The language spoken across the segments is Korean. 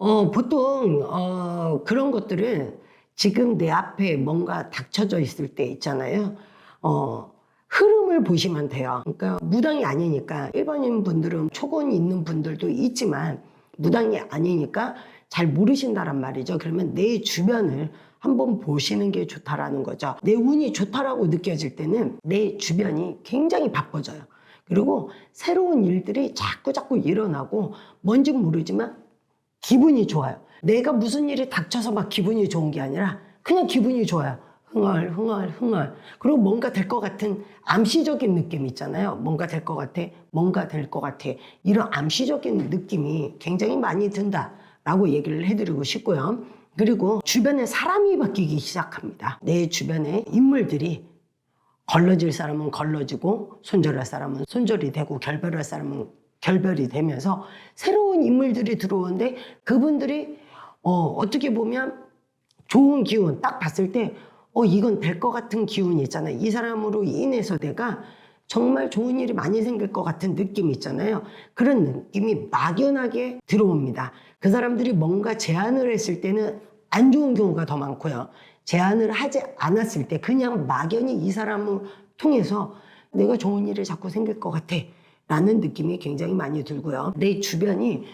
어, 보통 어, 그런 것들은 지금 내 앞에 뭔가 닥쳐져 있을 때 있잖아요. 어, 흐름을 보시면 돼요. 그러니까 무당이 아니니까 일반인 분들은 초건이 있는 분들도 있지만 무당이 아니니까 잘 모르신다란 말이죠. 그러면 내 주변을 한번 보시는 게 좋다라는 거죠. 내 운이 좋다라고 느껴질 때는 내 주변이 굉장히 바빠져요. 그리고 새로운 일들이 자꾸 자꾸 일어나고 뭔지 모르지만 기분이 좋아요. 내가 무슨 일이 닥쳐서 막 기분이 좋은 게 아니라 그냥 기분이 좋아요. 흥얼, 흥얼, 흥얼. 그리고 뭔가 될 것 같은 암시적인 느낌 있잖아요. 뭔가 될 것 같아, 뭔가 될 것 같아. 이런 암시적인 느낌이 굉장히 많이 든다라고 얘기를 해드리고 싶고요. 그리고 주변에 사람이 바뀌기 시작합니다. 내 주변에 인물들이 걸러질 사람은 걸러지고 손절할 사람은 손절이 되고 결별할 사람은 결별이 되면서 새로운 인물들이 들어오는데 그분들이 어, 어떻게 보면 좋은 기운 딱 봤을 때 어, 이건 될 것 같은 기운이 있잖아요. 이 사람으로 인해서 내가 정말 좋은 일이 많이 생길 것 같은 느낌이 있잖아요. 그런 느낌이 막연하게 들어옵니다. 그 사람들이 뭔가 제안을 했을 때는 안 좋은 경우가 더 많고요. 제안을 하지 않았을 때 그냥 막연히 이 사람을 통해서 내가 좋은 일이 자꾸 생길 것 같아. 라는 느낌이 굉장히 많이 들고요. 내 주변이,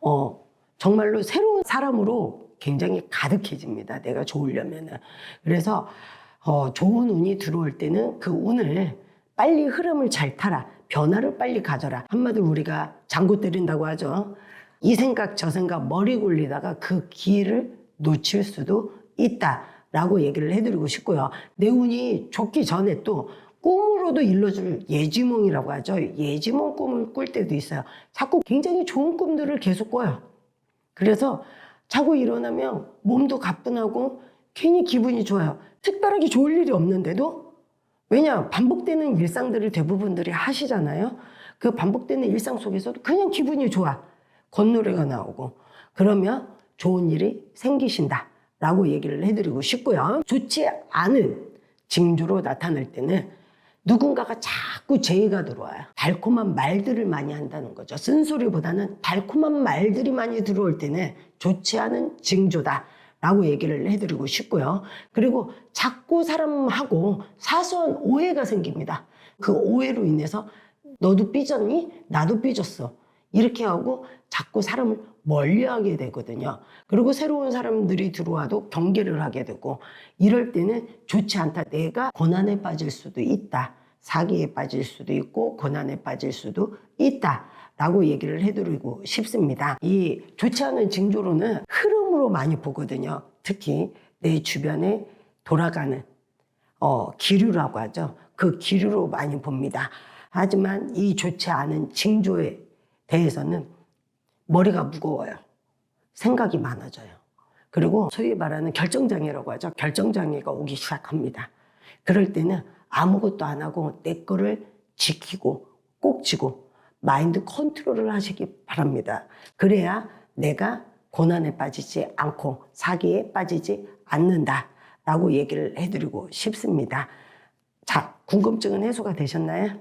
어, 정말로 새로운 사람으로 굉장히 가득해집니다. 내가 좋으려면은. 그래서, 어, 좋은 운이 들어올 때는 그 운을 빨리 흐름을 잘 타라. 변화를 빨리 가져라. 한마디로 우리가 장구 때린다고 하죠. 이 생각 저 생각 머리 굴리다가 그 기회를 놓칠 수도 있다 라고 얘기를 해드리고 싶고요. 내 운이 좋기 전에 또 꿈으로도 일러 줄 예지몽이라고 하죠. 예지몽 꿈을 꿀 때도 있어요. 자꾸 굉장히 좋은 꿈들을 계속 꿔요. 그래서 자고 일어나면 몸도 가뿐하고 괜히 기분이 좋아요. 특별하게 좋을 일이 없는데도 왜냐 반복되는 일상들을 대부분들이 하시잖아요. 그 반복되는 일상 속에서도 그냥 기분이 좋아. 겉노래가 나오고 그러면 좋은 일이 생기신다 라고 얘기를 해드리고 싶고요. 좋지 않은 징조로 나타날 때는 누군가가 자꾸 제의가 들어와요. 달콤한 말들을 많이 한다는 거죠. 쓴소리보다는 달콤한 말들이 많이 들어올 때는 좋지 않은 징조다. 라고 얘기를 해드리고 싶고요. 그리고 자꾸 사람하고 사소한 오해가 생깁니다. 그 오해로 인해서 너도 삐졌니? 나도 삐졌어. 이렇게 하고 자꾸 사람을 멀리하게 되거든요. 그리고 새로운 사람들이 들어와도 경계를 하게 되고 이럴 때는 좋지 않다. 내가 고난에 빠질 수도 있다. 사기에 빠질 수도 있고 고난에 빠질 수도 있다. 라고 얘기를 해드리고 싶습니다. 이 좋지 않은 징조로는 흐름으로 많이 보거든요. 특히 내 주변에 돌아가는 어, 기류라고 하죠. 그 기류로 많이 봅니다. 하지만 이 좋지 않은 징조에 대해서는 머리가 무거워요. 생각이 많아져요. 그리고 소위 말하는 결정장애라고 하죠. 결정장애가 오기 시작합니다. 그럴 때는 아무것도 안 하고 내 거를 지키고 꼭 쥐고 마인드 컨트롤을 하시기 바랍니다. 그래야 내가 고난에 빠지지 않고 사기에 빠지지 않는다 라고 얘기를 해드리고 싶습니다. 자, 궁금증은 해소가 되셨나요?